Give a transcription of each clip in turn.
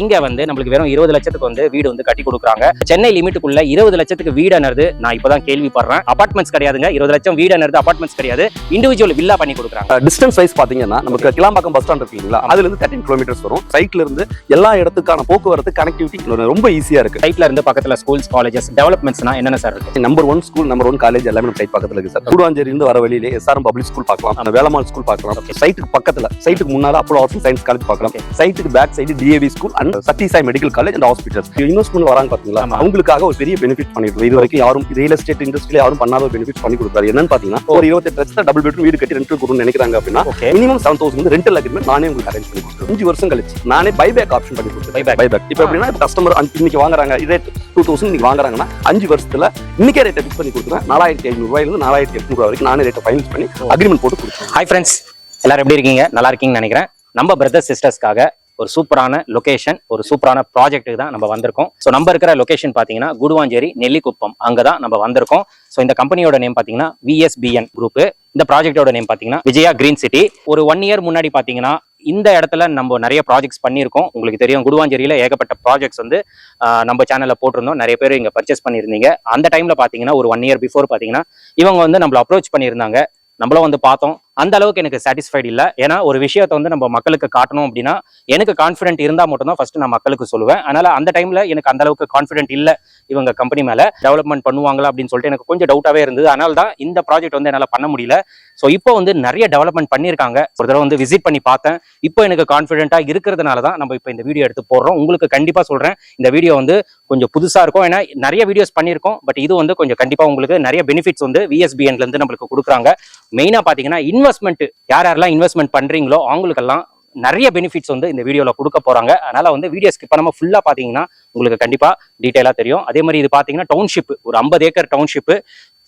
இங்க வந்து நம்மளுக்கு வெறும் இருபது லட்சத்துக்கு வந்து வீடு வந்து கட்டி கொடுக்குறாங்க. சென்னை லிமிட்டுக்குள்ள இருபது லட்சத்துக்கு வீடு என்னது நான் இப்பதான் கேள்விப்படுறேன். அபார்ட்மெண்ட்ஸ் கிடையாதுங்க. இருபது லட்சம் வீடு என்னது அபார்ட்மெண்ட்ஸ் கிடையாது. இண்டிவிஜுவல் வில்லா பண்ணி கொடுக்குறாங்க. டிஸ்டன்ஸ் வைஸ் பாத்தீங்கன்னா நமக்கு கிளாம்பாக்கம் பஸ் ஸ்டாண்ட் இருக்கு இல்லைங்களா அதுல இருந்து தேர்ட்டின் கிலோமீட்டர்ஸ் வரும். சைட்ல இருந்து எல்லா இடத்துக்கான போக்குவரத்து கனெக்டிவிட்டி ரொம்ப ஈஸியா இருக்கு. சைட்ல இருந்து பக்கத்துல ஸ்கூல்ஸ் காலேஜஸ் டெவலப்மெண்ட்ஸ்னா என்னென்ன சார் இருக்கு? Number one school number one college எல்லாமே நம்ம சைட் பக்கத்துல இருக்கு சார் கூடுவாஞ்சேரி இருந்து வர வழியிலே எஸ்ஆர்எம் பப்ளிக் ஸ்கூல் பார்க்கலாம். அந்த வேலம்மாள் ஸ்கூல் பார்க்கலாம். சைட்டுக்கு பக்கத்துல. சைட்டுக்கு முன்னால அப்போ ஆர்ட்ஸ் சயின்ஸ் காலேஜ் பார்க்கலாம். சைட்டுக்கு back side DAV school and Sathya Sai medical college and hospitals investment வராங்க பாத்தீங்களா. அவங்களுக்காக ஒரு பெரிய பெனிஃபிட் பண்ணிட்டு இது வரைக்கும் யாரும் ரியல் எஸ்டேட் இண்டஸ்ட்ரியில யாரும் பண்ணாத ஒரு பெனிஃபிட் பண்ணி கொடுத்தாரு என்னன்னு பாத்தீங்கன்னா ஒரு இருபத்தெட்டு லட்சம் டபுள் பெட்ரூம் வீடு கட்டி ரெண்டு கொடுக்கணும்னு நினைக்கிறாங்க அப்படின்னா minimum seven thousand rental agreement நானே உங்களுக்கு அரேஞ்ச் பண்ணி கொடுத்துருவேன். அஞ்சு வருஷம் கழிச்சு நானே பைபேக் ஆப்ஷன் பண்ணி கொடுத்துருவேன். Buyback. பைபேக் இப்போ எப்படின்னா கஸ்டமர் இன்னைக்கு வாங்குறாங்க இதே டூ தௌசண்ட் இன்னைக்கு வாங்குறாங்கன்னா அஞ்சு வருஷத்துல இன்னைக்கே ரேட்டை ஃபிக்ஸ் பண்ணி கொடுத்துருவேன். நாலாயிரத்தி ஐநூறு ரூபாயிலிருந்து நாலாயிரத்தி எட்நூறு வரைக்கும் நானே ரேட்டை ஃபைனல் பண்ணி அக்ரிமெண்ட் போட்டு கொடுத்துருவேன். ஹாய் ஃப்ரெண்ட்ஸ் எல்லாரும் எப்படி இருக்கீங்க? நல்லா இருக்கீங்கன்னு நினைக்கிறேன். நம்ம பிரதர் சிஸ்டர்ஸ்க்காக ஒரு சூப்பரான லொகேஷன் ஒரு சூப்பரான ப்ராஜெக்ட்டுக்கு தான் நம்ம வந்திருக்கோம். ஸோ நம்ம இருக்கிற லொகேஷன் பார்த்தீங்கன்னா குடுவாஞ்சேரி நெல்லிக்குப்பம். அங்கே தான் நம்ம வந்திருக்கோம். ஸோ இந்த கம்பெனியோட நேம் பார்த்தீங்கன்னா விஎஸ்பிஎன் குரூப் இந்த ப்ராஜெக்டோட நேம் பார்த்தீங்கன்னா விஜயா கிரீன் சிட்டி ஒரு ஒன் இயர் முன்னாடி பார்த்தீங்கன்னா இந்த இடத்துல நம்ம நிறைய ப்ராஜெக்ட்ஸ் பண்ணியிருக்கோம். உங்களுக்கு தெரியும் குடுவாஞ்சேரியில் ஏகப்பட்ட ப்ராஜெக்ட்ஸ் வந்து நம்ம சேனலில் போட்டிருந்தோம். நிறைய பேர் இங்கே பர்ச்சேஸ் பண்ணியிருந்தீங்க. அந்த டைமில் பார்த்தீங்கன்னா ஒரு ஒன் இயர் பிஃபோர் பார்த்தீங்கன்னா இவங்க வந்து நம்மள அப்ரோச் பண்ணியிருந்தாங்க. நம்மளும் வந்து பார்த்தோம். அந்த அளவுக்கு எனக்கு சாட்டிஸ்ஃபைடு இல்லை. ஏன்னா ஒரு விஷயத்தை வந்து நம்ம மக்களுக்கு காட்டணும் அப்படின்னா எனக்கு கான்ஃபிடென்ட் இருந்தால் மட்டும்தான் ஃபர்ஸ்ட் நான் மக்களுக்கு சொல்லுவேன். அதனால அந்த டைம்ல எனக்கு அந்த அளவுக்கு கான்ஃபிடென்ட் இல்லை இவங்க கம்பெனி மேல. டெவலப்மெண்ட் பண்ணுவாங்களா அப்படின்னு சொல்லிட்டு எனக்கு கொஞ்சம் டவுட்டாவே இருந்தது. அதனால தான் இந்த ப்ராஜெக்ட் வந்து என்னால் பண்ண முடியல. ஸோ இப்போ வந்து நிறைய டெவலப்மெண்ட் பண்ணியிருக்காங்க. ஒரு தடவை வந்து விசிட் பண்ணி பார்த்தேன். இப்போ எனக்கு கான்ஃபிடென்ட்டாக இருக்கிறதுனால தான் நம்ம இப்போ இந்த வீடியோ எடுத்து போடுறோம். உங்களுக்கு கண்டிப்பாக சொல்கிறேன் இந்த வீடியோ வந்து கொஞ்சம் புதுசாக இருக்கும். ஏன்னா நிறைய வீடியோஸ் பண்ணியிருக்கோம். பட் இது வந்து கொஞ்சம் கண்டிப்பாக உங்களுக்கு நிறைய பெனிஃபிட்ஸ் வந்து விஎஸ்பிஎன்லேருந்து இருந்து நம்மளுக்கு கொடுக்குறாங்க. மெயினாக பார்த்தீங்கன்னா இன்வெஸ்ட்மெண்ட் யார் யாரெல்லாம் இன்வெஸ்ட்மெண்ட் பண்ணுறீங்களோ அவங்களுக்கெல்லாம் நிறைய பெனிஃபிட்ஸ் வந்து இந்த வீடியோவில் கொடுக்க போகிறாங்க அதனால வந்து வீடியோ ஸ்கிப் பண்ணாமல் ஃபுல்லாக பார்த்தீங்கன்னா உங்களுக்கு கண்டிப்பாக டீட்டெயிலாக தெரியும். அதே மாதிரி இது பார்த்தீங்கன்னா டவுன்ஷிப் ஒரு ஐம்பது acre township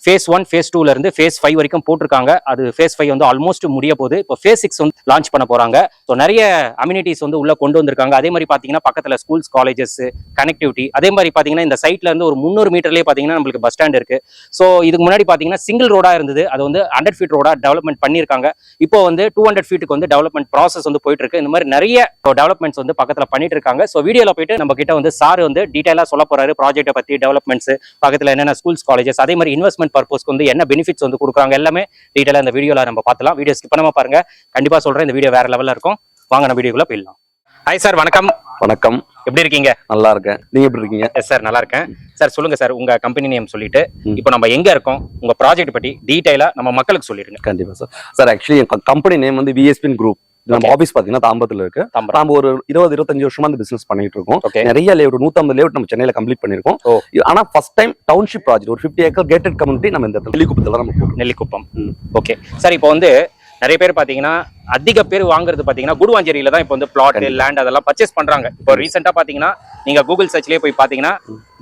phase one phase டூல இருந்து ஃபேஸ் ஃபைவ் வரைக்கும் போட்டிருக்காங்க. அது ஃபேஸ் ஃபைவ் வந்து ஆல்மோஸ்ட் முடிய போது இப்போ ஃபேஸ் சிக்ஸ் வந்து லான்ச் பண்ண போறாங்க. ஸோ நிறைய அம்யூனிட்டிஸ் வந்து உள்ள கொண்டு வந்திருக்காங்க. அதே மாதிரி பாத்தீங்கன்னா பக்கத்துல ஸ்கூல்ஸ் காலேஜஸ் கனெக்டிவிட்டி அதே மாதிரி பாத்தீங்கன்னா இந்த சைட்ல இருந்து ஒரு முந்நூறு மீட்டர்லேயே பாத்தீங்கன்னா நம்மளுக்கு பஸ் ஸ்டாண்ட் இருக்கு. ஸோ இதுக்கு முன்னாடி பாத்தீங்கன்னா சிங்கிள் ரோடா இருந்தது. அது வந்து ஹண்ட்ரட் ஃபீட் ரோடா டெவலப்மெண்ட் பண்ணியிருக்காங்க. இப்போ வந்து டூ ஹண்ட்ரட் ஃபீட்டுக்கு வந்து டெவலப்மெண்ட் ப்ராசஸ் வந்து போயிட்டு இருக்கு இந்த மாதிரி நிறைய டெவலப்மெண்ட்ஸ் வந்து பக்கத்துல பண்ணிட்டு இருக்காங்க ஸோ வீடியோல போயிட்டு நம்ம கிட்ட வந்து சார் வந்து டீட்டெயிலாக சொல்ல போறாரு. ப்ராஜெக்ட்டை பத்தி டெவலப்மெண்ட்ஸ் பக்கத்துல என்னென்ன ஸ்கூல்ஸ் காலேஜஸ் அதே மாதிரி இன்வெஸ்ட்மெண்ட் பர்பஸ்க்கு வந்து என்ன பெனிஃபிட்ஸ் வந்து கொடுக்குறாங்க எல்லாமே டீடைலா இந்த வீடியோல நம்ம பார்க்கலாம் வீடியோ ஸ்கிப் பண்ணாம பாருங்க. கண்டிப்பா சொல்றேன் இந்த வீடியோ வேற லெவல்ல இருக்கும். வாங்க நம்ம வீடியோக்குள்ள போயிடலாம். ஹாய் சார் வணக்கம். வணக்கம். எப்படி இருக்கீங்க? நல்லா இருக்கேன். நீங்க எப்படி இருக்கீங்க? எஸ் சார் நல்லா இருக்கேன். சார் சொல்லுங்க சார் உங்க கம்பெனி நேம் சொல்லிட்டு. இப்போ நம்ம எங்க இருக்கோம்? உங்க ப்ராஜெக்ட் பத்தி டீடைலா நம்ம மக்களுக்கு சொல்லிடுங்க. கண்டிப்பா sir sir actually company name வந்து விஎஸ்பின் குரூப் நம்ம. ஆபீஸ் பாத்தீங்கன்னா தாம்பரத்துல இருக்கு. தாம்பரம். நாம ஒரு இருபது இருபத்தஞ்சு வருஷமா இந்த பிசினஸ் பண்ணிட்டு இருக்கோம் ஓகே நிறைய லேஅவுட் நூத்தம்பது லேஅவுட் நம்ம சென்னையில கம்ப்ளீட் பண்ணிருக்கோம். ஆனா ஃபர்ஸ்ட் டைம் டவுன்ஷிப் ப்ராஜெக்ட் ஒரு 50 ஏக்கர் கேட்டட் கம்யூனிட்டி நம்ம இந்த இடத்துல வெளிக்குப்பத்துல நம்ம நெல்லிக்குப்பம். ஓகே சார் இப்போ வந்து நிறைய பேர் பாத்தீங்கன்னா அதிக பேர் வாங்குறது பாத்தீங்கன்னா குடுவாஞ்சேரியில தான் இப்போ வந்து பிளாட். லேண்ட் அதெல்லாம் பர்ச்சேஸ் பண்றாங்க. இப்போ ரீசெண்டா பாத்தீங்கன்னா நீங்க கூகுள் சர்ச்லயே போய் பாத்தீங்கன்னா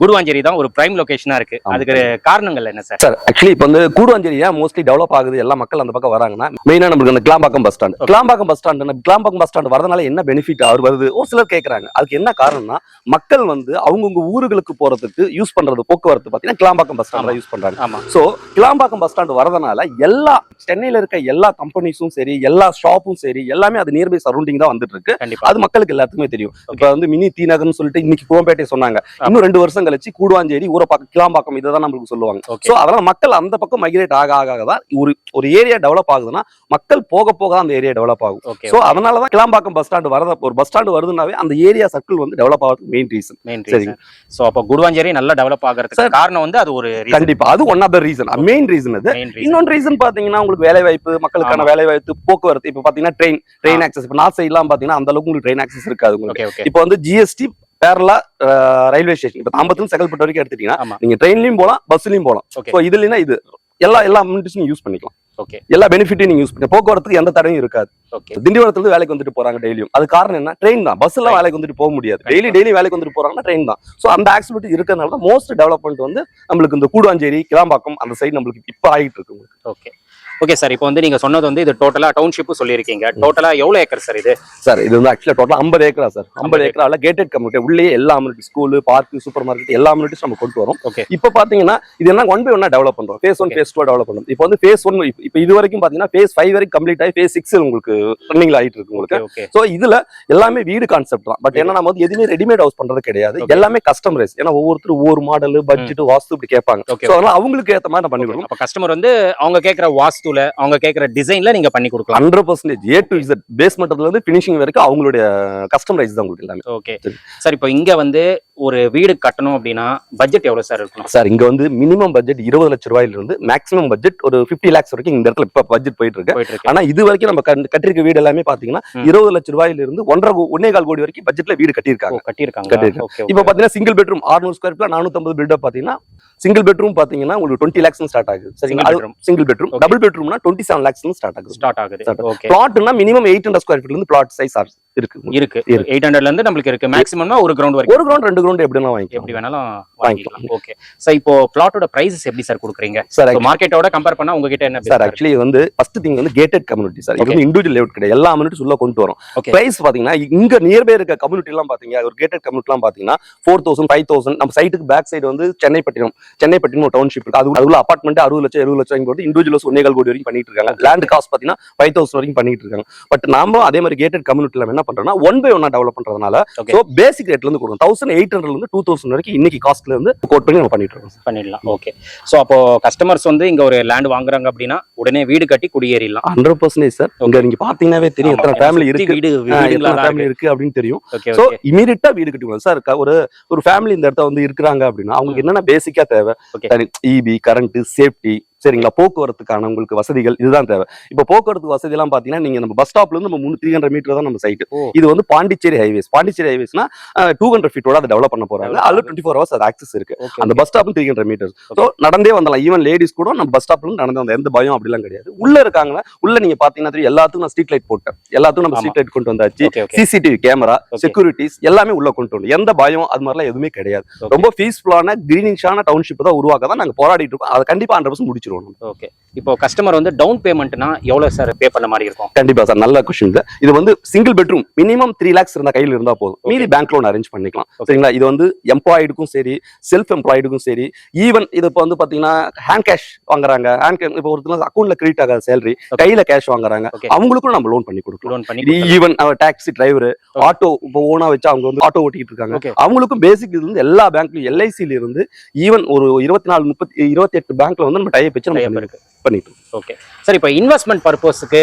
குடுவாஞ்சேரி தான் ஒரு பிரைம் லொகேஷனா இருக்கு. அதுக்கு காரணங்கள் என்ன சார் சார் ஆக்சுவலி இப்போ வந்து கூடுவாஞ்சேரி ஏன் மோஸ்ட்லி டெவலப் ஆகுது? எல்லா மக்கள் அந்த பக்கம் வராங்கன்னா மெயினா நம்மளுக்கு அந்த Kilambakkam bus stand. Kilambakkam bus stand Kilambakkam bus stand வரதுனால என்ன பெனிஃபிட் அவர் வருது? ஒரு சிலர் கேட்கறாங்க அதுக்கு என்ன காரணம்னா மக்கள் வந்து அவங்கவுங்க ஊர்களுக்கு போறதுக்கு யூஸ் பண்றது போக்குவரத்து பாத்தீங்கன்னா கிளாம்பாக்கம் பஸ் ஸ்டாண்ட். யூஸ் பண்றாங்க. ஆமா. சோ கிளாம்பாக்கம் பஸ் ஸ்டாண்ட் வரதுனால எல்லா சென்னையில இருக்க எல்லா கம்பெனிஸும் சரி எல்லா ஷாப்பும் சரி எல்லாமே அது நியர்பை சரௌண்டிங் தான் வந்துட்டு இருக்கு அது மக்களுக்கு எல்லாத்துக்குமே தெரியும். இப்ப வந்து மினி டி நகர்னு சொல்லிட்டு இன்னைக்கு குரோம்பேட்டை சொன்னாங்க. இன்னும் ரெண்டு வருஷம் கழிச்சு கூடுவாஞ்சேரி ஊரப்பாக்கம் கிளாம்பாக்கம் இதை தான் நம்மளுக்கு சொல்லுவாங்க. சோ அதனால மக்கள் அந்த பக்கம் மைக்ரேட் ஆக ஆக தான் ஒரு ஒரு ஏரியா டெவலப் ஆகுதுன்னா மக்கள் போக போக அந்த ஏரியா டெவலப் ஆகும். சோ அதனால தான் கிளாம்பாக்கம் பஸ் ஸ்டாண்ட் வரத ஒரு பஸ் ஸ்டாண்ட் வருதுனாவே அந்த ஏரியா சர்க்கிள் வந்து டெவலப் ஆகிறதுக்கு மெயின் ரீசன் மெயின் சரிங்க. சோ அப்போ குடுவாஞ்சேரி நல்லா டெவலப் ஆகிறதுக்கு. காரணம் வந்து அது ஒரு கண்டிப்பா. அது one of the reason main reason அது. இன்னொன்று ரீசன் பாத்தீங்கன்னா உங்களுக்கு வேலை வாய்ப்பு மக்களுக்கான. வேலை வாய்ப்பு போக்குவரத்து இப்ப பாத்தீங்கன்னா ட்ரெயின் ட்ரெயின் ஆக்சஸ் இப்ப நார்த் சைட்லாம் பாத்தீங்கன்னா அந்த அளவுக்கு உங்களுக்கு ட்ரெயின் ஆக்சஸ் இருக்காது உங்களுக்கு. இப்போ வந்து ஜிஎஸ்டி பேரலா ரயில்வே ஸ்டேஷன் இப்ப தாம்பரத்துல செகல்பட்டு வரைக்கும் எடுத்துட்டீங்கன்னா நீங்க ட்ரெயின்லயும் போலாம் பஸ்லயும் போலாம். ஓகே இப்போ இதுலனா இது. எல்லா எல்லா அம்யூனிட்டிஸும் யூஸ் பண்ணிக்கலாம். ஓகே எல்லா பெனிஃபிட்டையும் நீங்க யூஸ் பண்ணி போக்குவரத்துக்கு எந்த தடையும் இருக்காது. திண்டிவனத்துல வேலைக்கு வந்துட்டு போறாங்க டெய்லியும். அது காரணம் என்ன? ட்ரெயின் தான். பஸ் எல்லாம் Right. வேலைக்கு வந்துட்டு போக முடியாது. டெய்லி டெய்லி வேலைக்கு வந்துட்டு போறாங்கன்னா ட்ரெயின் தான். சோ அந்த ஆக்சிபிலிட்டி இருக்கிறதுனால தான் மோஸ்ட் டெவலப்மெண்ட் வந்து நம்மளுக்கு இந்த கூடுவாஞ்சேரி கிளாம்பாக்கம் அந்த சைடு நம்மளுக்கு இப்ப ஆகிட்டு இருக்கு. ஓகே ஓகே சார் இப்போ வந்து நீங்க சொன்னது வந்து இது டோட்டலா டவுன்ஷிப் சொல்லியிருக்கீங்க. டோட்டலா எவ்வளவு ஏக்கர் சார் இது? சார் இது வந்து ஆக்சுவலா டோட்டல் ஐம்பது ஏக்கரா சார் ஐம்பது ஏக்கரால கேட்டட் கம்யூனிட்டி உள்ளே எல்லா amenity school park super market எல்லா அம்யூனிட்டிஸ் நம்ம கொண்டு வரோம். ஓகே இப்போ பாத்தீங்கன்னா இது என்ன ஒன் பை ஒன்னா டெவலப் பண்றோம். Phase one. Phase two develop பண்றோம். இப்போ வந்து ஃபேஸ் ஒன் இப்போ இது வரைக்கும் பாத்தீங்கன்னா ஃபேஸ் ஃபைவ் வரைக்கும் கம்ப்ளீட் ஆகி ஃபேஸ் சிக்ஸ் உங்களுக்கு ரன்னிங்ல ஆயிட்டு இருக்கு உங்களுக்கு. சோ இதுல எல்லாமே வீடு கான்செப்ட் தான். பட் என்ன நம்ம வந்து எதுவுமே ரெடிமேட் ஹவுஸ் பண்றது கிடையாது. எல்லாமே கஸ்டமைஸ் ஏன்னா ஒவ்வொருத்தரும் ஒவ்வொரு மாடல் பட்ஜெட் வாஸ்து இப்படி கேட்பாங்க. அதனால அவங்களுக்கு ஏத்த மாதிரி நான் பண்ணி கஸ்டமர் வந்து அவங்க கேக்குற வாஸ்துல அவங்க கேக்குற டிசைன்ல நீங்க பண்ணி கொடுக்கலாம். Hundred percentage A to Z பேஸ்மெண்ட்ல இருந்து பினிஷிங் வரைக்கும் அவங்களுடைய கஸ்டமைஸ் தான் உங்களுக்கு எல்லாமே. ஓகே சரி. இப்போ இங்க வந்து ஒரு வீடு கட்டணும் அப்படின்னா பட்ஜெட் எவ்வளவு சார் இருக்கணும் சார் இங்க வந்து மினிமம் பட்ஜெட் இருபது லட்சம் ரூபாயில இருந்து மேக்ஸிமம் பட்ஜெட் ஒரு 50 லேக்ஸ் வரைக்கும் இந்த இடத்துல இப்ப பட்ஜெட் போயிட்டு இருக்கு. ஆனா இது வரைக்கும் நம்ம கட்டியிருக்க வீடு எல்லாமே பாத்தீங்கன்னா. இருபது லட்சம் ரூபாயில இருந்து ஒன்றரை ஒன்னே கால் கோடி வரைக்கும் பட்ஜெட்ல வீடு கட்டியிருக்காங்க. கட்டியிருக்காங்க இப்ப பாத்தீங்கன்னா சிங்கிள் பெட்ரூம் 600 ஸ்கொயர் ஃபீட்ல 450 பில்டப் பாத்தீங்கன்னா சிங்கிள் பெட்ரூம் பாத்தீங்கன்னா உங்களுக்கு டுவெண்ட்டி லேக்ஸ் ஸ்டார்ட் ஆகுது. சரிங்களா. Single bedroom. டபுள் பெட்ரூம்னா டுவெண்ட்டி செவன் லேக்ஸ் ஸ்டார்ட் ஆகுது. ஸ்டார்ட் ஆகுது. பிளாட்னா மினிமம் எயிட் ஹண்ட்ரட் ஸ்கொயர் ஃபீட்ல இருந்து பிளாட் சைஸ் இருக்கு இருக்கு. இருக்கு. எயிட் ஹண்ட்ரட்ல இருந்து நம்மளுக்கு இருக்கு. மேக்ஸிமம்னா ஒரு கிரவுண்ட் வரைக்கும். ஒரு கிரவுண்ட் ரெண்டு கிரவுண்ட் எப்படினா வாங்கிக்கலாம்? எப்படி வேணாலும் வாங்கிக்கலாம். ஓகே சார் இப்போ பிளாட்டோட பிரைசஸ் எப்படி சார் கொடுக்குறீங்க? சார் மார்க்கெட்டோட கம்பேர் பண்ணா உங்ககிட்ட என்ன சார் ஆக்சுவலி வந்து ஃபர்ஸ்ட் திங் வந்து கேட்டட் கம்யூனிட்டி சார் இது இண்டிவிஜுவல் லேஅவுட் கிடையாது. எல்லா கம்யூனிட்டிஸ் உள்ள கொண்டு வரும். பிரைஸ் பாத்தீங்கன்னா இங்க நியர்பை இருக்க கம்யூனிட்டி எல்லாம் பாத்தீங்க ஒரு கேட்டட் கம்யூனிட்டி எல்லாம் பாத்தீங்கன்னா ஃபோர் தௌசண்ட் ஃபைவ் தௌசண்ட் நம்ம சைட்டுக்கு பேக் சைடு வந்து சென்னை பட்டினம் சென்னை பட்டினம் ஒரு டவுன்ஷிப் இருக்கு. அது அதுல அபார்ட்மெண்ட் அறுபது லட்சம் எழுபது லட்சம் போட்டு இண்டிவிஜுவல்ஸ் ஒன்னேகால் கோடி வரைக்கும் பண்ணிட்டு இருக்காங்க. லேண்ட் காஸ்ட் பாத்தீங்கன்னா ஃபைவ் தௌசண்ட் வரைக்கும் பண்ணிட்டு இருக்காங்க. பட் நாம அதே மாதிரி கேட்டட் கம்யூனிட்டில என்ன பண்றோம்னா ஒன் பை ஒன்னா டெவலப் பண்றதுனால ஸோ பேசிக் ரேட்ல இருந்து கொடுக்கும் தௌசண்ட் எயிட் ஹண்ட்ரட்ல இருந்து டூ தௌசண்ட் வரைக்கும் இன்னைக்கு காஸ்ட்ல இருந்து கோட் பண்ணி நம்ம பண்ணிட்டு இருக்கோம் பண்ணிடலாம். ஓகே சோ அப்போ கஸ்டமர்ஸ் வந்து இங்க ஒரு லேண்ட் வாங்குறாங்க அப்படின்னா உடனே வீடு கட்டி குடியேறிடலாம். ஹண்ட்ரட் பர்சன்டேஜ் சார் உங்க நீங்க பாத்தீங்கன்னாவே தெரியும் எத்தனை ஃபேமிலி இருக்கு. வீடு ஃபேமிலி இருக்கு. அப்படின்னு தெரியும். ஓகே இமீடியட்டா வீடு கட்டுவாங்க சார் ஒரு ஒரு ஃபேமிலி இந்த இடத்த வந்து இருக்கிறாங்க அப்படின்னா அவங்களுக்கு என்னென்ன பேசிக்கா தேவை. இபி கரண்ட் சேஃப்டி சரிங்களா? போக்குவரத்துக்கான உங்களுக்கு வசதிகள் இதுதான் தேவை. இப்போ போக்குவரத்து வசதி எல்லாம் பாத்தீங்கன்னா நீங்க நம்ம பஸ் ஸ்டாப்ல இருந்து நம்ம மூணு த்ரீ ஹண்ட்ரட் மீட்டர் தான் நம்ம சைட். இது வந்து பாண்டிச்சேரி ஹைவேஸ் பாண்டிச்சேரி ஹைவேஸ்னா டூ ஹண்ட்ரட் ஃபீட்டோட அதை டெவலப் பண்ண போறாங்க. அதுல டுவெண்ட்டி ஃபோர் ஹவர்ஸ் அது ஆக்சஸ் இருக்கு. அந்த bus stop three hundred meters so நடந்தே வந்தலாம் ஈவன் லேடிஸ் கூட நம்ம பஸ் ஸ்டாப்ல நடந்து வந்த எந்த பயம் அப்படிலாம் கிடையாது. உள்ள இருக்காங்களா உள்ள நீங்க பாத்தீங்கன்னா தெரியும் எல்லாத்துக்கும் நான் ஸ்ட்ரீட் லைட் போட்டேன். எல்லாத்துக்கும் நம்ம. ஸ்ட்ரீட் லைட் கொண்டு வந்தாச்சு. CCTV camera. செக்யூரிட்டிஸ் எல்லாமே உள்ள கொண்டு வந்து எந்த பயம் அது மாதிரிலாம் எதுவுமே கிடையாது. ரொம்ப பீஸ்ஃபுல்லான கிரீனிஷான டவுன்ஷிப் தான் உருவாக்க தான் நாங்க போராடிட்டு இருக்கோம். அதை கண்டிப்பா ஹண்ட்ரட் பர்சன்ட் முடிச்சிருவோம். ஓகே இப்போ கஸ்டமர் வந்து டவுன் பேமெண்ட்னா எவ்வளவு சார் பே பண்ண மாதிரி இருக்கும்? கண்டிப்பா சார் நல்ல கொஸ்டின் இது. வந்து single bedroom minimum three lakhs இருந்தா கையில இருந்தா போதும். மீதி பேங்க் லோன் அரேஞ்ச் பண்ணிக்கலாம். சரிங்களா? இது வந்து எம்ப்ளாய்டுக்கும் சரி செல்ஃப் எம்ப்ளாய்டுக்கும் சரி ஈவன் இது இப்போ வந்து பாத்தீங்கன்னா ஹேண்ட் கேஷ் வாங்குறாங்க. ஹேண்ட் இப்போ ஒருத்தர் அக்கௌண்ட்ல கிரெடிட் ஆகாத சேலரி. கையில கேஷ் வாங்குறாங்க. அவங்களுக்கும் நம்ம லோன் பண்ணி கொடுக்கலாம். லோன் பண்ணி ஈவன் டாக்ஸி டிரைவர். ஆட்டோ இப்போ ஓனா வச்சு அவங்க வந்து ஆட்டோ ஓட்டிட்டு இருக்காங்க. அவங்களுக்கும் பேசிக் வந்து எல்லா பேங்க்லயும் எல்ஐசில இருந்து ஈவன் ஒரு இருபத்தி நாலு முப்பத்தி இருபத்தி எட்டு பேங்க்ல வந்து நம்ம டைப் வச்சு நம்ம இருக்கு பண்ணிட்டு ஓகே சார் இப்போ இன்வெஸ்ட்மெண்ட் பர்பஸ்க்கு.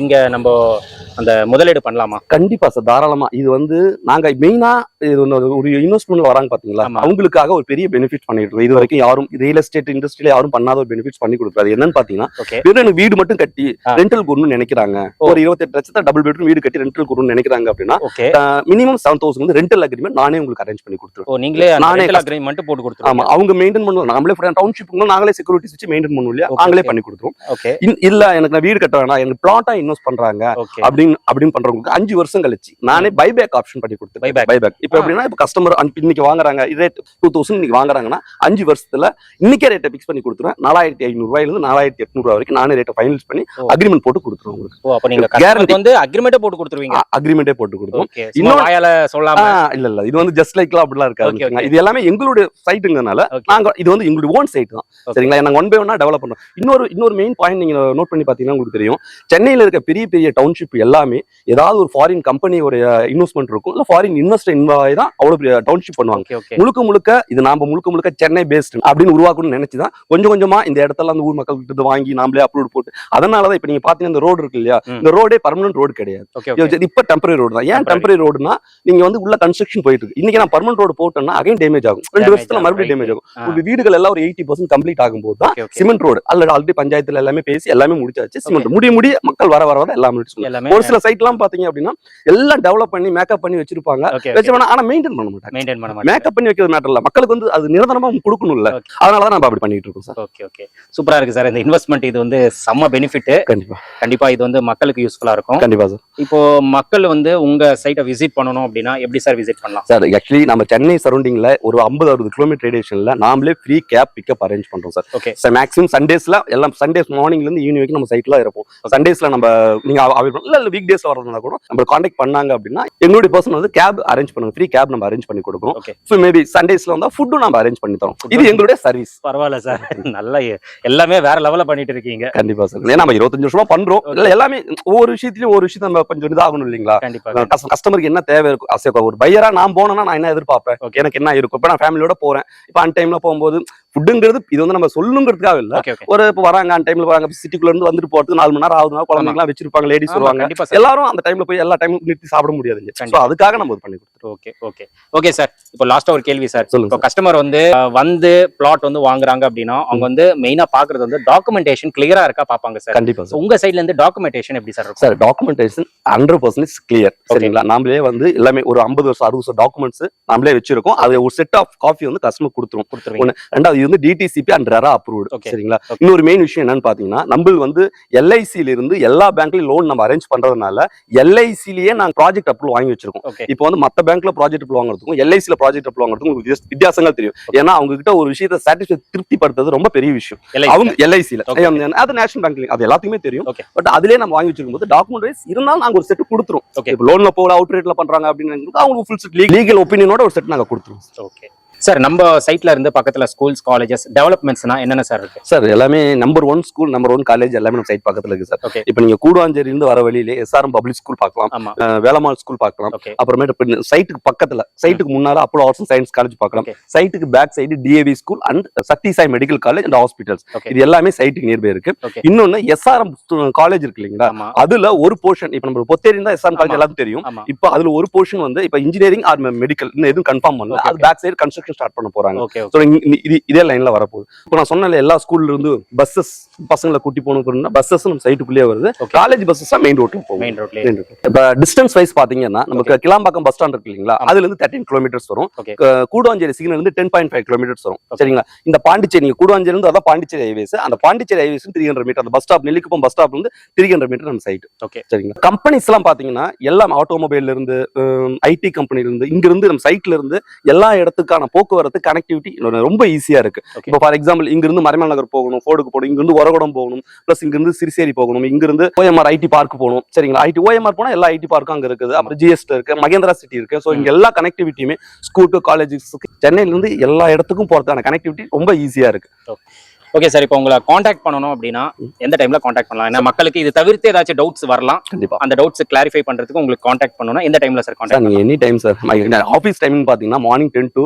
இங்க நம்ம அந்த முதலீடு பண்ணலாமா? கண்டிப்பா சார் தாராளமா. இது வந்து நாங்க மெயினா இது ஒரு இன்வெஸ்ட்மெண்ட்ல வராங்க பாத்தீங்களா? ஆமா. அவங்களுக்காக ஒரு பெரிய பெனிஃபிட் பண்ணிட்டு இருக்கோம். இது வரைக்கும் யாரும் ரியல் எஸ்டேட் இண்டஸ்ட்ரியில யாரும் பண்ணாத ஒரு பெனிஃபிட்ஸ் பண்ணி கொடுக்குறது. என்னன்னு பாத்தீங்கன்னா வெறும் வீடு மட்டும் கட்டி. ரெண்டல் கொடுன்னு நினைக்கிறாங்க. ஒரு இருபத்தெட்டு லட்சத்தை டபுள் பெட்ரூம் வீடு கட்டி ரெண்டல் கொடுன்னு நினைக்கிறாங்க அப்படின்னா மினிமம் செவன் தௌசண்ட் வந்து ரெண்டல் அக்ரிமெண்ட் நானே உங்களுக்கு அரேஞ்ச் பண்ணி கொடுத்துருவேன். ஓ நீங்களே நானே அக்ரிமெண்ட் போட்டு ஆமா. கொடுத்துருவோம் அவங்க மெயின்டைன் பண்ணுவோம் நாங்களே டவுன்ஷிப் நாங்களே செக்யூரிட்டிஸ் வச்சு மெயின்டைன் பண்ணுவோம் இல்லையா நாங்களே. பண்ணி கொடுத்துருவோம் இல்ல எனக்கு நான் வீடு கட்ட வேணாம் எனக்கு பிளாட்டா இன்வெஸ்ட் பண்றாங்க அப்படின்னு அப்படின்னு பண்றவங்களுக்கு அஞ்சு வருஷம் கழிச்சு நானே பைபேக் ஆப்ஷன் பண்ணி கொடுத்து Buyback. பைபேக் இப்போ. எப்படின்னா இப்போ கஸ்டமர் இன்னைக்கு வாங்குறாங்க ரேட் டூ தௌசண்ட் இன்னைக்கு வாங்குறாங்கன்னா அஞ்சு வருஷத்துல இன்னைக்கே ரேட்டை ஃபிக்ஸ் பண்ணி கொடுத்துருவேன் நாலாயிரத்தி ஐநூறு ரூபாயில இருந்து நாலாயிரத்தி எட்நூறு வரைக்கும் நானே ரேட்டை ஃபைனல்ஸ் பண்ணி. அக்ரிமெண்ட் போட்டு கொடுத்துருவோம் உங்களுக்கு நீங்க. கஸ்டமருக்கு வந்து அக்ரிமெண்ட்டே போட்டு கொடுத்துருவீங்க அக்ரிமெண்டே போட்டு இன்னொரு- இன்னும் வாயால சொல்லாம இல்ல இல்ல இது வந்து ஜஸ்ட் லைக்லாம் அப்படிலாம் இருக்காது. இது எல்லாமே எங்களுடைய சைட்டுங்கிறதுனால Okay. நாங்க இது வந்து எங்களுடைய ஓன் சைட் தான். சரிங்களா நாங்க ஒன் பை ஒன்னா டெவலப் பண்றோம் இன்னொரு இன்னொரு மெயின் பாயிண்ட் நீங்க நோட் பண்ணி பாத்தீங்கன்னா உங்களுக்கு தெரியும். சென்னையில இருக்க பெரிய பெரிய டவுன்ஷிப் எல்லாமே ஏதாவது ஒரு ஃபாரின் கம்பெனியோட இன்வெஸ்ட்மெண்ட் இருக்கும். இல்ல ஃபாரின் இன்வெஸ்டர் இன்வாய் தான் அவ்வளவு பெரிய டவுன்ஷிப் பண்ணுவாங்க. முழுக்க முழுக்க இது நாம முழுக்க முழுக்க சென்னை பேஸ்ட் அப்படின்னு உருவாக்கணும்னு நினைச்சுதான் கொஞ்சம் கொஞ்சமா இந்த இடத்துல அந்த ஊர் மக்கள் கிட்ட வாங்கி நாமளே அப்லோட் போட்டு அதனாலதான் இப்ப நீங்க பாத்தீங்கன்னா இந்த ரோடு இருக்கு இல்லையா. இந்த ரோடே பர்மனன்ட் ரோடு கிடையாது. இப்ப டெம்பரரி ரோடு தான். ஏன். டெம்பரரி ரோடுனா நீங்க வந்து உள்ள கன்ஸ்ட்ரக்ஷன் போயிட்டு இருக்கு. இன்னைக்கு நான் பர்மனன்ட் ரோடு போட்டேன்னா அகைன் டேமேஜ் ஆகும். ரெண்டு வருஷத்துல மறுபடியும். டேமேஜ் ஆகும். வீடுகள் எல்லாம் ஒரு எயிட்டி பர்சன்ட் கம்ப்ளீட் ஆகும்போது தான் சிமெண்ட் ரோடு. அல்லது ஆல்ரெடி பஞ்சாயத்துல எல்லாமே பேசி எல்லாமே முடிச்சாச்சு. சிமெண்ட் முடிய முடிய மக்கள் வர வர வர எல்லாமே முடிச்சு எல்லாமே ஒரு சில சைட்லாம் பாத்தீங்க அப்படின்னா எல்லாம் டெவலப் பண்ணி மேக்கப் பண்ணி வச்சிருப்பாங்க. ஆனா மெயின்டைன் பண்ண மாட்டாங்க. மேக்கப் பண்ணி வைக்கிறது மேட்டர் இல்ல. மக்களுக்கு வந்து அது நிரந்தரமா கொடுக்கணும்ல. Okay. அதனாலதான் நம்ம அப்படி பண்ணிட்டு இருக்கோம் சார். Okay okay. சூப்பரா இருக்கு சார். இந்த இன்வெஸ்ட்மெண்ட் இது வந்து செம்ம பெனிஃபிட் கண்டிப்பா. கண்டிப்பா இது வந்து மக்களுக்கு யூஸ்ஃபுல்லா இருக்கும். கண்டிப்பா சார். இப்போ மக்கள் வந்து உங்க சைட்டை விசிட் பண்ணணும் அப்படின்னா எப்படி சார் விசிட் பண்ணலாம்? சார் ஆக்சுவலி நம்ம சென்னை சரௌண்டிங்ல ஒரு ஐம்பது அறுபது கிலோமீட்டர் ரேடியேஷன்ல நாமளே ஃப்ரீ கேப் பிக்கப் அரேஞ்ச் பண்றோம் சார். ஓகே. மேக்ஸிமம் சண்டேஸ்ல எல்லாம் சண்டேஸ் மார்னிங்ல இருந்து ஈவினிங் வரைக்கும் நம்ம சைட்ல இருப்போம். சண்டேஸ்ல நம்ம நீங்க அவைலபிள் இல்ல இல்ல வீக் டேஸ்ல வரதுனா கூட நம்ம காண்டாக்ட் பண்ணாங்க அப்படின்னா எங்களுடைய பர்சன் வந்து கேப் அரேஞ்ச் பண்ணுங்க. ஃப்ரீ கேப் நம்ம அரேஞ்ச் பண்ணி கொடுக்குறோம். ஸோ மேபி சண்டேஸ்ல வந்தா ஃபுட்டும் நம்ம அரேஞ்ச் பண்ணி தரோம். இது எங்களுடைய சர்வீஸ் பரவாயில்ல சார் நல்லா எல்லாமே வேற லெவல்ல பண்ணிட்டு இருக்கீங்க. கண்டிப்பா சார் ஏன்னா நம்ம இருபத்தஞ்சு வருஷமா பண்றோம். இல்ல எல்லாமே ஒவ்வொரு விஷயத்திலயும் ஒரு விஷயத்த நம்ம கொஞ்சம் இதாகணும் இல்லைங்களா? கஸ்டமருக்கு என்ன தேவை இருக்கும் ஒரு பையரா நான் போனேன்னா நான் என்ன எதிர்பார்ப்பேன்? Okay. எனக்கு என்ன இருக்கும்? இப்ப நான் ஃபேமிலியோட போறேன். இப்ப அன் டைம்ல போகும்போது ஃபுட்டுங்கிறது இது வந்து நம்ம சொல்லணுங்கிறதுக்காக இல்ல. ஒரு இப்போ வராங்க அன் டைம்ல வராங்க சிட்டிக்குள்ள இருந்து வந்துட்டு போறதுக்கு நாலு மணி நேரம் ஆகுதுனா குழந்தைங்களாம் வச்சிருப்பாங்க லேடிஸ் வருவாங்க. எல்லாரும் அந்த டைம்ல போய் எல்லா டைமும் நிறுத்தி சாப்பிட முடியாது ஸோ. அதுக்காக நம்ம இது பண்ணி கொடுத்துருவோம் ஓகே ஓகே ஓகே சார் இப்போ லாஸ்டா ஒரு கேள்வி சார் சொல்லுங்க இப்போ கஸ்டமர் வந்து வந்து பிளாட் வந்து வாங்குறாங்க அப்படின்னா அவங்க வந்து மெயினா பாக்குறது வந்து டாக்குமெண்டேஷன் கிளியரா இருக்கா பாப்பாங்க சார் கண்டிப்பா உங்க சைடுல இருந்து டாக்குமெண்டேஷன் எப்படி சார் இருக்கும்? Sir documentation hundred percentage clear சரிங்களா? நாமளே வந்து எல்லாமே ஒரு ஐம்பது வருஷம் அறுபது வருஷம் டாக்குமெண்ட்ஸ் நாமளே வச்சிருக்கோம். அது ஒரு செட் ஆஃப் காஃபி வந்து கஸ்டமர் கொடுத்துரும். கொடுத்துருவீங்க. ரெண்டாவது இது வந்து டிடிசிபி அண்ட் ரெரா அப்ரூவ்டு. சரிங்களா. இன்னொரு மெயின் விஷயம் என்னன்னு பாத்தீங்கன்னா நம்ம வந்து எல்ஐசில இருந்து எல்லா பேங்க்லயும் லோன் நம்ம அரேஞ்ச் பண்றதுனால எல்ஐசிலேயே நாங்க ப்ராஜெக்ட் அப்ரூவல் வாங்கி வச்சிருக்கோம். இப்போ வந்து மத்த பேங்க்ல ப்ராஜெக்ட் அப்ரூவல் வாங்குறதுக்கும் எல்ஐசில ப்ராஜெக்ட் அப்ரூவல் வாங்குறதுக்கும் வித்தியாசங்கள் தெரியும். ஏன்னா அவங்க கிட்ட ஒரு விஷயத்தை சாட்டிஸ்ஃபை திருப்திப்படுத்துறது ரொம்ப பெரிய விஷயம். அவங்க Okay. அது நேஷனல் பேங்க்ல அது எல்லாத்துக்குமே தெரியும். பட் அதுலயே நம்ம வாங்கி வச்சிருக்கும் போது டாக்குமெண்ட் வைஸ் இருந்தாலும் நாங்க ஒரு செட் கொடுத்துரும். இப்போ லோன்ல போல அவுட் ரேட்ல பண்றாங்க அப்படின்னு அவங்களுக்கு ஃபுல் செட் லீகல் ஒப்பீனியனோட ஒரு செட் நாங்க கொடுத்துருவோம். ஓகே சார் நம்ம சைட்ல இருந்து பக்கத்துல ஸ்கூல்ஸ் காலேஜஸ் டெவலப்மெண்ட்ஸ்னா என்னென்ன சார் இருக்கு? சார் எல்லாமே number one school number one college எல்லாமே நம்ம சைட் பக்கத்துல இருக்கு சார் இப்போ நீங்க கூடுவாஞ்சேரி இருந்து வர வழியிலே எஸ்ஆர்எம் பப்ளிக் ஸ்கூல் பார்க்கலாம். வேலம்மாள் ஸ்கூல் பார்க்கலாம். அப்புறமேட்டு சைட்டுக்கு பக்கத்துல சைட்டுக்கு முன்னால Apollo arts and science college பார்க்கலாம். சைட்டுக்கு back side DAV school and Sakthi Sai medical college and hospitals இது எல்லாமே சைட்டுக்கு நியர்பை இருக்கு. இன்னொன்னு எஸ்ஆர்எம் காலேஜ் இருக்கு இல்லைங்களா? அதுல ஒரு போர்ஷன் இப்ப நம்ம பொத்தேரி தான் எஸ்ஆர்எம் காலேஜ். எல்லாத்துக்கும் தெரியும். இப்போ அதுல ஒரு போர்ஷன் வந்து இப்ப இன்ஜினியரிங் ஆர் மெடிக்கல் இன்னும் எதுவும் கன்ஃபார்ம் பண்ணல. அது பேக் சைடு கன்ஸ்ட்ரக்ஷன் ஸ்டார்ட் பண்ண போறாங்க. இது லைன்ல வரப்போகுது. இப்போ நான் சொன்னல எல்லா ஸ்கூல்ல இருந்து பஸ்ஸஸ் பசங்களை கூட்டி போகணும் பஸ்ஸஸ் நம்ம சைட்டுக்குள்ளேயே வருது. காலேஜ் பஸ்ஸஸ் மெயின் ரோட்ல போகும். மெயின் ரோட்ல. இப்ப டிஸ்டன்ஸ் வைஸ் பாத்தீங்கன்னா நமக்கு கிளாம்பாக்கம் பஸ் ஸ்டாண்ட் இருக்கு இல்லைங்களா? அதுல இருந்து தேர்ட்டின் கிலோமீட்டர்ஸ் வரும். கூடுவாஞ்சேரி சிக்னல் இருந்து டென் பாயிண்ட் ஃபைவ் கிலோமீட்டர்ஸ் வரும். சரிங்களா? இந்த பாண்டிச்சேரி நீங்க கூடுவாஞ்சேரி இருந்து அதான் பாண்டிச்சேரி ஹைவேஸ் அந்த Pondicherry highways three hundred meter அந்த பஸ் ஸ்டாப் நெல்லிக்குப்பம் பஸ் ஸ்டாப்ல இருந்து த்ரீ ஹண்ட்ரட் மீட்டர் நம்ம சைட். சரிங்களா? கம்பெனிஸ் எல்லாம் பாத்தீங்கன்னா எல்லாம் ஆட்டோமொபைல்ல இருந்து ஐடி கம்பெனில இருந்து இங்க இருந்து நம்ம சைட்ல இருந்து எல்லா இடத்துக்கான போக்குவரத்து கனெக்டிவிட்டி ரொம்ப ஈஸியா இருக்கு. இப்போ ஃபார் எக்ஸாம்பிள் இங்க இருந்து மறைமல் நகர் போகணும் ஃபோர்டுக்கு போகணும் இங்க இருந்து உரகுடம் போகணும் பிளஸ் இங்க இருந்து சிறுசேரி போகணும் இங்க இருந்து ஓஎம்ஆர் ஐடி பார்க் போகணும் சரிங்களா? ஐடி ஓஎம்ஆர் போனா எல்லா ஐடி பார்க்கும் அங்க இருக்குது. அப்புறம் ஜிஎஸ்டி இருக்கு மகேந்திரா சிட்டி இருக்கு. ஸோ இங்க எல்லா கனெக்டிவிட்டியுமே ஸ்கூலுக்கு காலேஜஸ்க்கு சென்னையில இருந்து எல்லா இடத்துக்கும் போறதுக்கான கனெக்டிவிட்டி ரொம்ப ஈஸியா இருக்கு. ஓகே சார் இப்போ உங்களை காண்டாக்ட் பண்ணணும் அப்படின்னா எந்த டைம்ல காண்டாக்ட் பண்ணலாம்? ஏன்னா மக்களுக்கு இது தவிர்த்து ஏதாச்சும் டவுட்ஸ் வரலாம். கண்டிப்பா. அந்த டவுட்ஸ் கிளாரிஃபை பண்றதுக்கு உங்களுக்கு காண்டாக்ட் பண்ணணும்னா எந்த டைம்ல சார் காண்டாக்ட் நீங்க any time sir office timing பாத்தீங்கன்னா morning ten to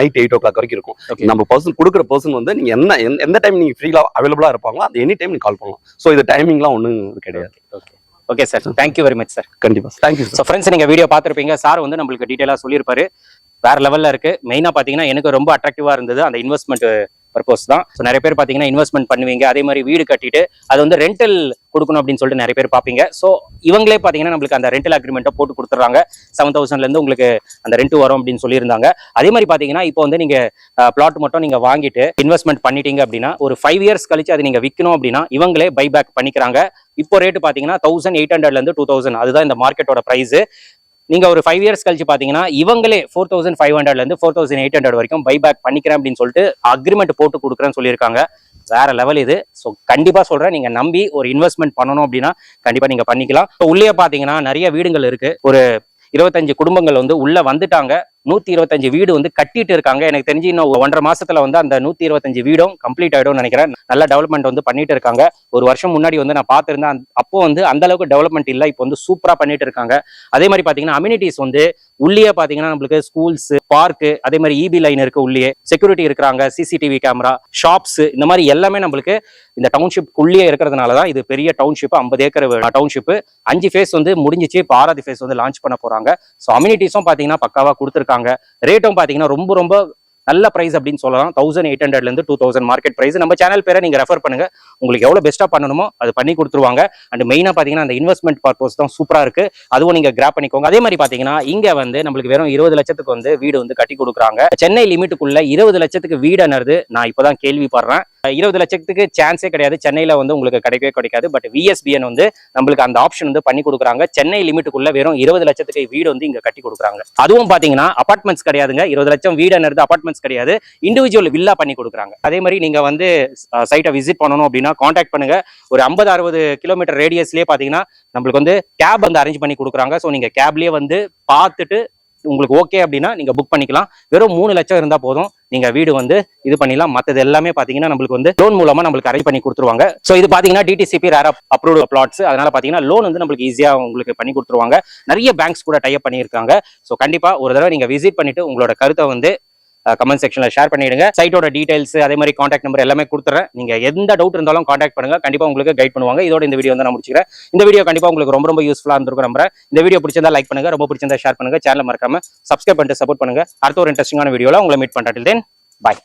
night eight o'clock வரைக்கும் இருக்கும். நம்ம பர்சன் கொடுக்குற பர்சன் வந்து நீங்க என்ன எந்த- டைம் நீங்க ஃப்ரீலா அவைலபிளா இருப்பாங்களோ அந்த எனி டைம் நீங்க கால் பண்ணலாம். ஸோ இது டைமிங்லாம் ஒன்றும் கிடையாது. Okay okay sir thank you very much sir கண்டிப்பா தேங்க்யூ ஸோ ஃப்ரெண்ட்ஸ் நீங்க வீடியோ பார்த்துருப்பீங்க. சார் வந்து நம்மளுக்கு டீட்டெயிலாக சொல்லியிருப்பாரு. வேற லெவல்ல இருக்கு. மெயினா பாத்தீங்கன்னா எனக்கு ரொம்ப அட்ராக்டிவா இருந்தது அந்த இன்வெஸ்ட்மெண்ட் பர்பஸ் தான். ஸோ நிறைய பேர் பார்த்தீங்கன்னா இன்வெஸ்ட்மெண்ட் பண்ணுவீங்க அதே மாதிரி வீடு கட்டிட்டு அது வந்து ரெண்டல் கொடுக்கணும் அப்படின்னு சொல்லிட்டு நிறைய பேர் பார்ப்பீங்க. ஸோ இவங்களே பார்த்தீங்கன்னா நம்மளுக்கு அந்த ரெண்டல் அக்ரிமெண்ட்டை போட்டு கொடுத்துறாங்க செவன் தௌசண்ட்லேருந்து உங்களுக்கு அந்த ரெண்ட் வரும் அப்படின்னு சொல்லியிருந்தாங்க. அதே மாதிரி பார்த்தீங்கன்னா இப்போ வந்து நீங்கள் பிளாட் மட்டும் நீங்கள் வாங்கிட்டு இன்வெஸ்ட்மெண்ட் பண்ணிட்டீங்க அப்படின்னா ஒரு ஃபைவ் இயர்ஸ் கழிச்சு அதை நீங்கள் விற்கணும் அப்படின்னா இவங்களே பை பேக் பண்ணிக்கிறாங்க. இப்போ ரேட்டு பார்த்தீங்கன்னா தௌசண்ட் எயிட் ஹண்ட்ரட்லேருந்து டூ தௌசண்ட் அதுதான் இந்த மார்க்கெட்டோட ப்ரைஸு நீங்க ஒரு ஃபைவ் இயர்ஸ் கழிச்சு பாத்தீங்கன்னா இவங்களே ஃபோர் தௌசண்ட் ஃபைவ் ஹண்ட்ரட்ல இருந்து ஃபோர் தௌசண்ட் எயிட் ஹண்ட்ரட் வரைக்கும் பை பேக் பண்ணிக்கிறேன் அப்படின்னு சொல்லிட்டு அக்ரிமெண்ட் போட்டு கொடுக்குறேன்னு சொல்லியிருக்காங்க. வேற லெவல் இது. ஸோ கண்டிப்பா சொல்றேன் நீங்க நம்பி ஒரு இன்வெஸ்ட்மெண்ட் பண்ணணும் அப்படின்னா கண்டிப்பா நீங்க பண்ணிக்கலாம். இப்போ உள்ளே பாத்தீங்கன்னா நிறைய வீடுகள் இருக்கு. ஒரு இருபத்தஞ்சு குடும்பங்கள் வந்து உள்ள வந்துட்டாங்க. நூத்தி இருபத்தஞ்சு வீடு வந்து கட்டிட்டு இருக்காங்க. எனக்கு தெரிஞ்சு இன்னும் ஒன்றரை மாசத்துல வந்து அந்த நூத்தி இருபத்தஞ்சு வீடும் கம்ப்ளீட் ஆயிடும் நினைக்கிறேன். நல்ல டெவலப்மெண்ட் வந்து பண்ணிட்டு இருக்காங்க. ஒரு வருஷம் முன்னாடி வந்து நான் பார்த்திருந்தேன். அப்போ வந்து அந்த அளவுக்கு டெவலப்மெண்ட் இல்லை. இப்போ வந்து சூப்பரா பண்ணிட்டு இருக்காங்க. அதே மாதிரி பாத்தீங்கன்னா அம்யூனிட்டிஸ் வந்து உள்ளே பாத்தீங்கன்னா நம்மளுக்கு ஸ்கூல்ஸ் பார்க்கு அதே மாதிரி இபி லைன் இருக்கு உள்ளே செக்யூரிட்டி இருக்கிறாங்க. சிசிடிவி கேமரா ஷாப்ஸ் இந்த மாதிரி எல்லாமே நம்மளுக்கு இந்த டவுன்ஷிப் உள்ளே இருக்கிறதுனால தான் இது பெரிய டவுன்ஷிப் ஐம்பது ஏக்கர் டவுன்ஷிப் அஞ்சு ஃபேஸ் வந்து முடிஞ்சிச்சு. இப்போ ஆறாவது ஃபேஸ் வந்து லான்ச் பண்ண போறாங்க. ஸோ அம்யூனிட்டிஸும் பாத்தீங்கன்னா பக்காவா கொடுத்துருக்காங்க. ரேட்டும் பார்த்தீங்கன்னா ரொம்ப ரொம்ப நல்ல ப்ரைஸ் அப்படின்னு சொல்லலாம். தௌசண்ட் எயிட் ஹண்ட்ரட்ல இருந்து டூ தௌசண்ட் மார்க்கெட் பிரைஸ் நம்ம சேனல் பேரை நீங்க ரெஃபர் பண்ணுங்க. உங்களுக்கு எவ்வளவு பெஸ்ட்டா பண்ணணுமோ அது பண்ணி கொடுத்துருவாங்க. அண்ட் மெயினா பாத்தீங்கன்னா அந்த இன்வெஸ்ட்மெண்ட் பர்பஸ் தான் சூப்பரா இருக்கு. அதுவும் நீங்க கிராப் பண்ணிக்கோங்க. அதே மாதிரி பாத்தீங்கன்னா இங்க வந்து நம்மளுக்கு வெறும் இருபது லட்சத்துக்கு வந்து வீடு வந்து கட்டி கொடுக்குறாங்க. சென்னை லிமிட்டுக்குள்ள இருபது லட்சத்துக்கு வீடுனது நான் இப்பதான் கேள்விப்படுறேன். இருபது லட்சத்துக்கு சான்ஸே கிடையாது. சென்னையில் வந்து உங்களுக்கு கிடைக்கவே கிடைக்காது. பட் விஎஸ்பிஎன் வந்து நம்மளுக்கு அந்த ஆப்ஷன் வந்து பண்ணி கொடுக்குறாங்க. சென்னை லிமிட்டுக்குள்ள வெறும் இருபது லட்சத்துக்கு வீடு வந்து இங்கே கட்டி கொடுக்குறாங்க. அதுவும் பார்த்தீங்கன்னா அப்பார்ட்மெண்ட்ஸ் கிடையாதுங்க. இருபது லட்சம் வீடுன்றது அப்பார்ட்மெண்ட்ஸ் கிடையாது. இண்டிவிஜுவல் வில்லா பண்ணி கொடுக்குறாங்க. அதே மாதிரி நீங்கள் வந்து சைட்டை விசிட் பண்ணணும் அப்படின்னா காண்டாக்ட் பண்ணுங்க. ஒரு ஐம்பது அறுபது கிலோமீட்டர் ரேடியஸ்லேயே பார்த்தீங்கன்னா நம்மளுக்கு வந்து கேப் வந்து அரேஞ்ச் பண்ணி கொடுக்குறாங்க. ஸோ நீங்கள் கேப்லேயே வந்து பார்த்துட்டு உங்களுக்கு ஓகே அப்படின்னா நீங்க புக் பண்ணிக்கலாம். வெறும் மூணு லட்சம் இருந்தா போதும். நீங்க வீடு வந்து இது பண்ணிடலாம். மற்றது எல்லாமே பாத்தீங்கன்னா நம்மளுக்கு வந்து லோன் மூலமா நம்மளுக்கு அரேஞ்ச் பண்ணி கொடுத்துருவாங்க. ஸோ இது பாத்தீங்கன்னா டிடிசிபி ரேர் அப்ரூவ்டு பிளாட்ஸ் அதனால பாத்தீங்கன்னா லோன் வந்து நம்மளுக்கு ஈஸியா உங்களுக்கு பண்ணி கொடுத்துருவாங்க. நிறைய பேங்க்ஸ் கூட டைப் பண்ணியிருக்காங்க. ஸோ கண்டிப்பா ஒரு தடவை நீங்க விசிட் பண்ணிட்டு உங்களோட கருத்தை வந்து கமெண்ட் செக்ஷன்ல ஷேர் பண்ணிடுங்க. சைட்டோட டீடைல்ஸ் அதே மாதிரி காண்டாக்ட் நம்பர் எல்லாமே கொடுத்துறேன். நீங்க எந்த டவுட் இருந்தாலும் காண்டாக்ட் பண்ணுங்க. கண்டிப்பா உங்களுக்கு கைட் பண்ணுவாங்க. இதோட இந்த வீடியோ வந்து நான் முடிச்சுக்கிறேன். இந்த வீடியோ கண்டிப்பா உங்களுக்கு ரொம்ப ரொம்ப யூஸ்ஃபுல்லா இருந்திருக்கும் நம்புறேன். இந்த வீடியோ பிடிச்சிருந்தா லைக் பண்ணுங்க. ரொம்ப பிடிச்சிருந்தா ஷேர் பண்ணுங்க. சேனல் மறக்காம சப்ஸ்கிரைப் பண்ணிட்டு சப்போர்ட் பண்ணுங்க. அடுத்த ஒரு இன்ட்ரெஸ்டிங்கான வீடியோல உங்களை மீட் பண்றேன். தென் பாய்